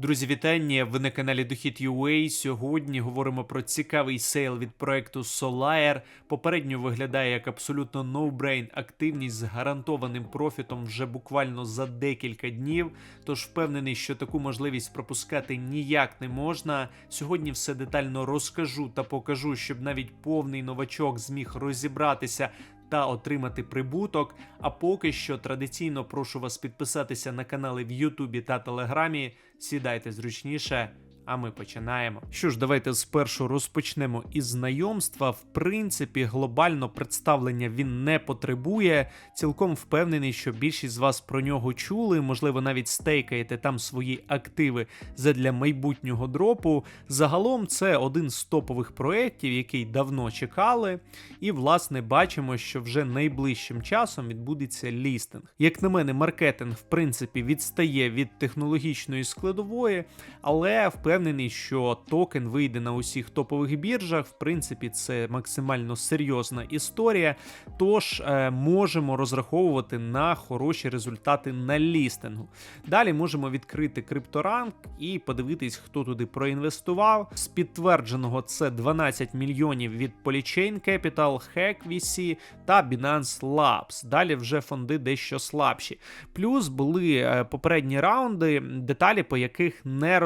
Друзі, вітання! Ви на каналі Дохід UA. Сьогодні говоримо про цікавий сейл від проекту Solaire. Попередньо виглядає як абсолютно no-brain активність з гарантованим профітом вже буквально за декілька днів. Тож впевнений, що таку можливість пропускати ніяк не можна. Сьогодні все детально розкажу та покажу, щоб навіть повний новачок зміг розібратися та отримати прибуток. А поки що традиційно прошу вас підписатися на канали в Ютубі та Телеграмі. Сідайте зручніше. А ми починаємо. Що ж, давайте спершу розпочнемо із знайомства. В принципі, глобально представлення він не потребує. Цілком впевнений, що більшість з вас про нього чули, можливо, навіть стейкаєте там свої активи задля майбутнього дропу. Загалом це один з топових проєктів, який давно чекали. І, власне, бачимо, що вже найближчим часом відбудеться лістинг. Як на мене, маркетинг, в принципі, відстає від технологічної складової, але впевнений, що токен вийде на усіх топових біржах. В принципі, це максимально серйозна історія. Тож е, можемо розраховувати на хороші результати на лістингу. Далі можемо відкрити крипторанк і подивитись, хто туди проінвестував. З підтвердженого це 12 мільйонів від Polychain Capital, Hack VC та Binance Labs. Далі вже фонди дещо слабші. Плюс були е, попередні раунди, деталі по яких не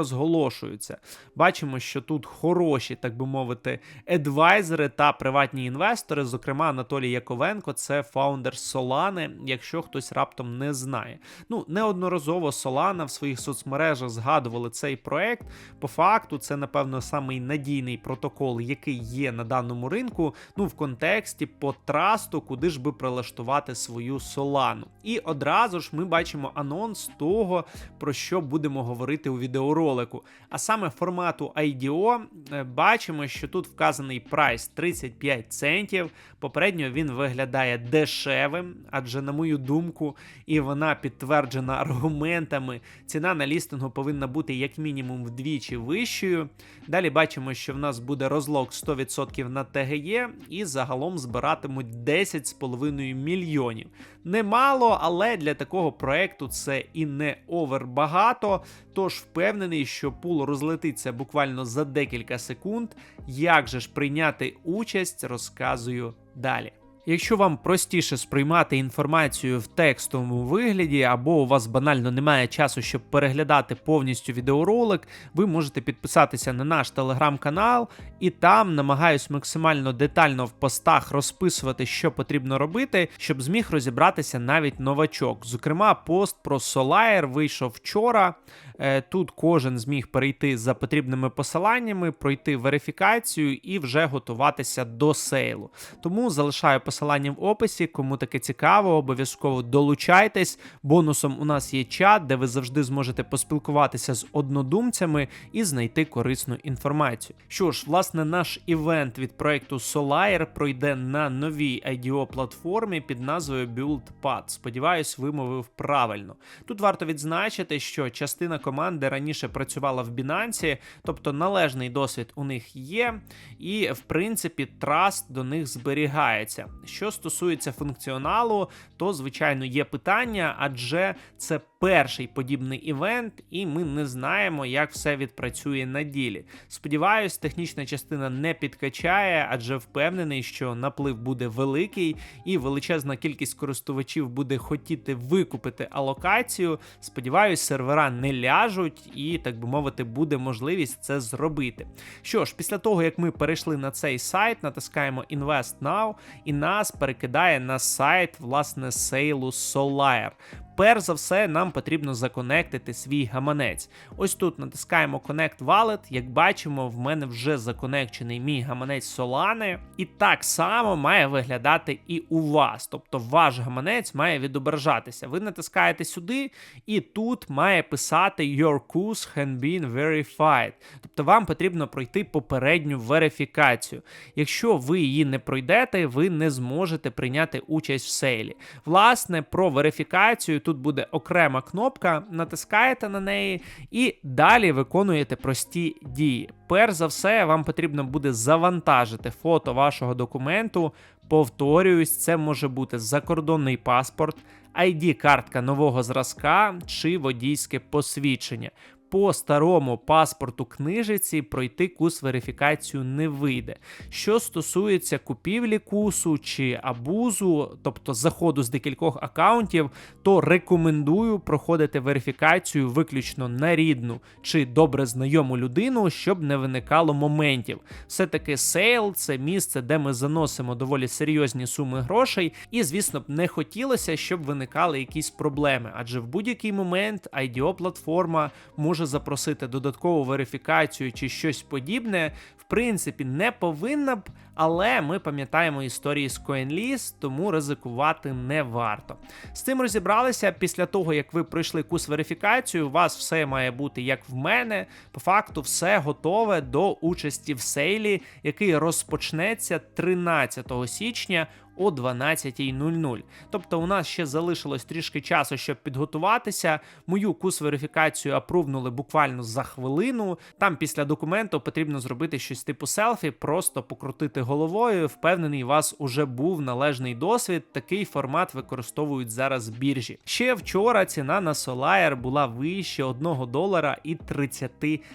розголошуються. Бачимо, що тут хороші, так би мовити, едвайзери та приватні інвестори. Зокрема, Анатолій Яковенко, це фаундер Solana, якщо хтось раптом не знає. Ну, неодноразово Solana в своїх соцмережах згадували цей проект. По факту, це, напевно, самий надійний протокол, який є на даному ринку. Ну, в контексті по трасту, куди ж би прилаштувати свою Solana. І одразу ж ми бачимо анонс того, про що будемо говорити у відеоролику. А саме формату IDO е, бачимо, що тут вказаний прайс 35 центів. Попередньо він виглядає дешевим, адже, на мою думку, і вона підтверджена аргументами. Ціна на лістингу повинна бути як мінімум вдвічі вищою. Далі бачимо, що в нас буде розлог 100% на ТГЄ, і загалом збиратимуть 10,5 мільйонів. Немало, але для такого проекту це і не овер багато. Тож впевнений, що пул розлетиться буквально за декілька секунд. Як же ж прийняти участь, розказую далі. Якщо вам простіше сприймати інформацію в текстовому вигляді, або у вас банально немає часу, щоб переглядати повністю відеоролик, ви можете підписатися на наш телеграм-канал, і там намагаюсь максимально детально в постах розписувати, що потрібно робити, щоб зміг розібратися навіть новачок. Зокрема, пост про Solaire вийшов вчора. Е, тут кожен зміг перейти за потрібними посиланнями, пройти верифікацію і вже готуватися до сейлу. Тому залишаю посилання в описі. Кому таке цікаво, обов'язково долучайтесь. Бонусом у нас є чат, де ви завжди зможете поспілкуватися з однодумцями і знайти корисну інформацію. Що ж, власне, наш івент від проекту Solaire пройде на новій IDO платформі під назвою BuildPad. Сподіваюсь, вимовив правильно. Тут варто відзначити, що частина команди раніше працювала в Binance, тобто належний досвід у них є, і в принципі траст до них зберігається. Що стосується функціоналу, то звичайно є питання, адже це перший подібний івент, і ми не знаємо, як все відпрацює на ділі. Сподіваюсь, технічна частина не підкачає, адже впевнений, що наплив буде великий, і величезна кількість користувачів буде хотіти викупити алокацію. Сподіваюсь, сервера не ляжуть, і, так би мовити, буде можливість це зробити. Що ж, після того, як ми перейшли на цей сайт, натискаємо Invest Now, і нас перекидає на сайт власне сейлу Solire. Перш за все, нам потрібно законектити свій гаманець. Ось тут натискаємо Connect Wallet. Як бачимо, в мене вже законекчений мій гаманець Solana. І так само має виглядати і у вас. Тобто ваш гаманець має відображатися. Ви натискаєте сюди, і тут має писати Your course has been verified. Тобто вам потрібно пройти попередню верифікацію. Якщо ви її не пройдете, ви не зможете прийняти участь в сейлі. Власне, про верифікацію тут буде окрема кнопка, натискаєте на неї і далі виконуєте прості дії. Перш за все, вам потрібно буде завантажити фото вашого документу. Повторююсь, це може бути закордонний паспорт, ID-картка нового зразка чи водійське посвідчення. По старому паспорту книжиці пройти курс верифікацію не вийде. Що стосується купівлі кусу чи абузу, тобто заходу з декількох акаунтів, то рекомендую проходити верифікацію виключно на рідну чи добре знайому людину, щоб не виникало моментів. Все-таки сейл це місце, де ми заносимо доволі серйозні суми грошей, і, звісно б, не хотілося, щоб виникали якісь проблеми, адже в будь-який момент IDO платформа може запросити додаткову верифікацію чи щось подібне. В принципі, не повинна б, але ми пам'ятаємо історії з CoinList, тому ризикувати не варто. З цим розібралися після того, як ви пройшли курс верифікацію. У вас все має бути як в мене. По факту, все готове до участі в сейлі, який розпочнеться 13 січня о 12.00. Тобто у нас ще залишилось трішки часу, щоб підготуватися. Мою кус верифікацію апрувнули буквально за хвилину. Там після документу потрібно зробити щось типу селфі, просто покрутити головою. Впевнений, у вас уже був належний досвід. Такий формат використовують зараз біржі. Ще вчора ціна на Solire була вище 1 долара і 30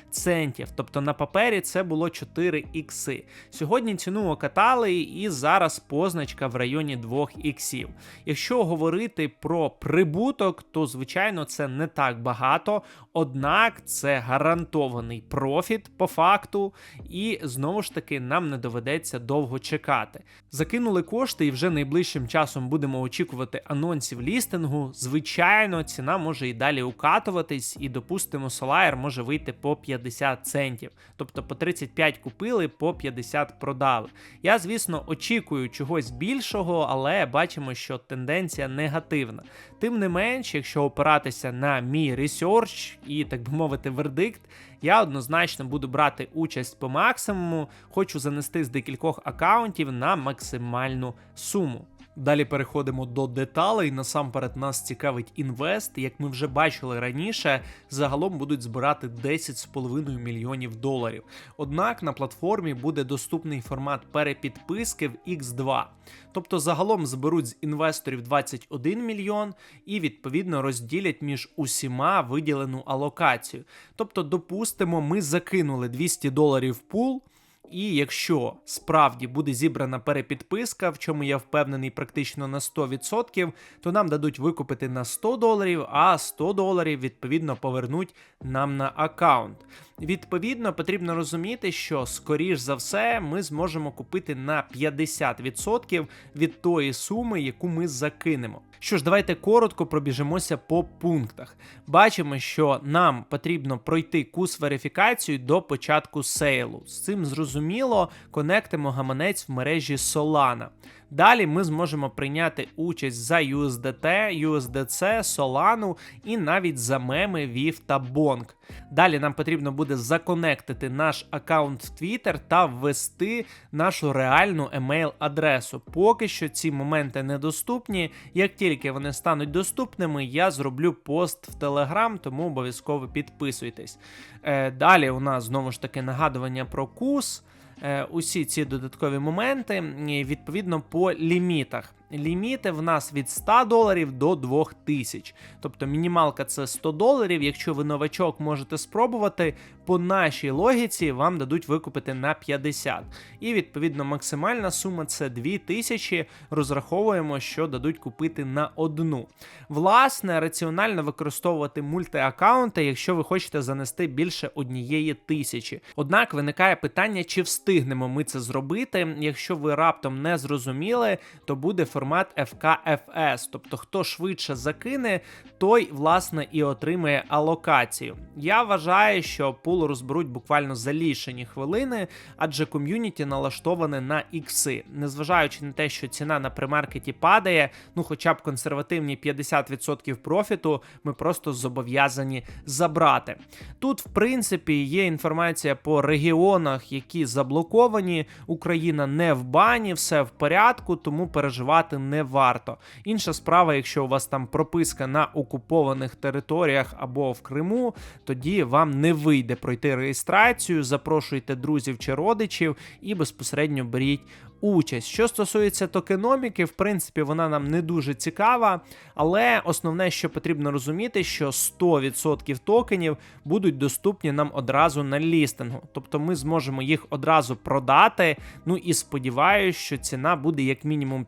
центів. Тобто на папері це було 4 ікси. Сьогодні ціну окатали, і зараз позначка в районі 2 іксів. Якщо говорити про прибуток, то звичайно це не так багато, однак це гарантований профіт по факту, і знову ж таки нам не доведеться довго чекати. Закинули кошти, і вже найближчим часом будемо очікувати анонсів лістингу. Звичайно, ціна може і далі укатуватись, і допустимо, Solire може вийти по 50 центів. Тобто по 35 купили, по 50 продали. Я, звісно, очікую чогось більшого, але бачимо, що тенденція негативна. Тим не менш, якщо опиратися на мій ресерч і, так би мовити, вердикт, я однозначно буду брати участь по максимуму, хочу занести з декількох акаунтів на максимальну суму. Далі переходимо до деталей. Насамперед нас цікавить інвест. Як ми вже бачили раніше, загалом будуть збирати 10,5 мільйонів доларів. Однак на платформі буде доступний формат перепідписки в X2. Тобто загалом зберуть з інвесторів 21 мільйон і відповідно розділять між усіма виділену алокацію. Тобто, допустимо, ми закинули 200 доларів в пул. І якщо справді буде зібрана перепідписка, в чому я впевнений практично на 100%, то нам дадуть викупити на 100 доларів, а 100 доларів відповідно повернуть нам на аккаунт. Відповідно, потрібно розуміти, що скоріш за все ми зможемо купити на 50% від тої суми, яку ми закинемо. Що ж, давайте коротко пробіжимося по пунктах. Бачимо, що нам потрібно пройти курс верифікацію до початку сейлу. З цим зрозуміло, конектимо гаманець в мережі Solana. Далі ми зможемо прийняти участь за USDT, USDC, Solana і навіть за меми, VIF та Bonk. Далі нам потрібно буде законектити наш аккаунт в Twitter та ввести нашу реальну емейл-адресу. Поки що ці моменти недоступні. Як тільки вони стануть доступними, я зроблю пост в Telegram, тому обов'язково підписуйтесь. Е, Далі у нас знову ж таки нагадування про кус. Е, усі ці додаткові моменти відповідно по лімітах. Ліміти в нас від 100 доларів до 2000. Тобто мінімалка це 100 доларів. Якщо ви новачок можете спробувати, по нашій логіці вам дадуть викупити на 50. І відповідно максимальна сума це 2000. Розраховуємо, що дадуть купити на одну. Власне, раціонально використовувати мультиаккаунти, якщо ви хочете занести більше однієї тисячі. Однак виникає питання, чи встигнемо ми це зробити. Якщо ви раптом не зрозуміли, то буде формат FKFS, тобто хто швидше закине, той власне і отримає алокацію. Я вважаю, що пул розберуть буквально за лічені хвилини, адже ком'юніті налаштоване на ікси, незважаючи на те, що ціна на примаркеті падає, ну хоча б консервативні 50% профіту, ми просто зобов'язані забрати. Тут, в принципі, є інформація по регіонах, які заблоковані. Україна не в бані, все в порядку, тому переживати не варто. Інша справа, якщо у вас там прописка на окупованих територіях або в Криму, тоді вам не вийде пройти реєстрацію, запрошуйте друзів чи родичів і безпосередньо беріть участь. Що стосується токеноміки, в принципі, вона нам не дуже цікава, але основне, що потрібно розуміти, що 100% токенів будуть доступні нам одразу на лістингу. Тобто ми зможемо їх одразу продати. Ну і сподіваюся, що ціна буде як мінімум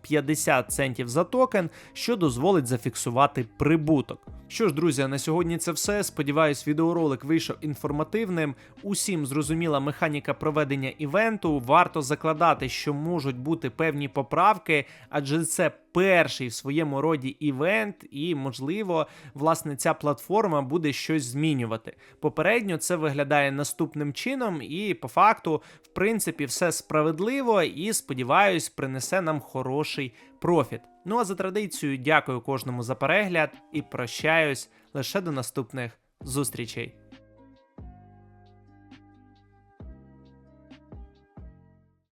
50 центів за токен, що дозволить зафіксувати прибуток. Що ж, друзі, на сьогодні це все. Сподіваюсь, відеоролик вийшов інформативним. Усім зрозуміла механіка проведення івенту. Варто закладати, що можуть бути певні поправки, адже це перший в своєму роді івент, і, можливо, власне, ця платформа буде щось змінювати. Попередньо це виглядає наступним чином, і по факту, в принципі, все справедливо і, сподіваюсь, принесе нам хороший профіт. Ну а за традицією, дякую кожному за перегляд і прощаюсь лише до наступних зустрічей.